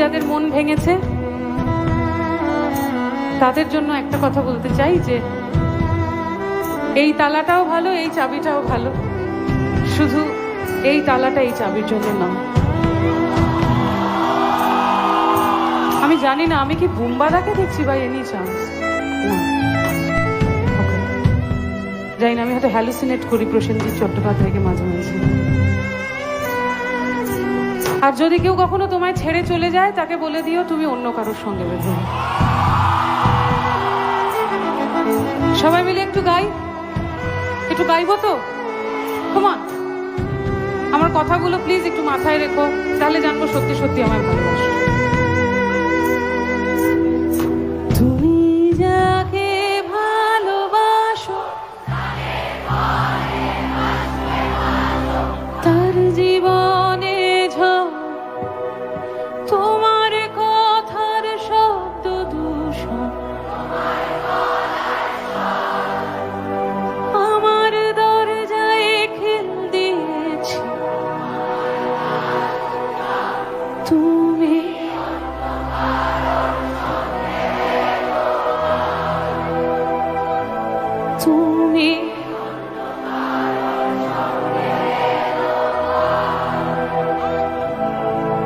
যাদের মন ভেঙেছে, তাদের জন্য একটা কথা বলতে চাই যে, এই তালাটাও ভালো, এই চাবিটাও ভালো। শুধু এই তালাটা এই চাবির জন্য নয়। আমি জানি না, আমি কি বুম্বাদাকে দেখছি বা এনি চান্স জানি না, আমি হয়তো হ্যালুসিনেট করি প্রসেনজিৎ চট্টোপাধ্যায়কে মাঝে মাঝে। আর যদি কেউ কখনো তোমায় ছেড়ে চলে যায়, তাকে বলে দিও তুমি অন্য কারোর সঙ্গে বেঁধে সবাই মিলে একটু গাই। একটু গাইবো তো? তোমার আমার কথাগুলো প্লিজ একটু মাথায় রেখো, তাহলে জানব সত্যি সত্যি আমার ভালোবাসো।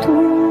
তুমি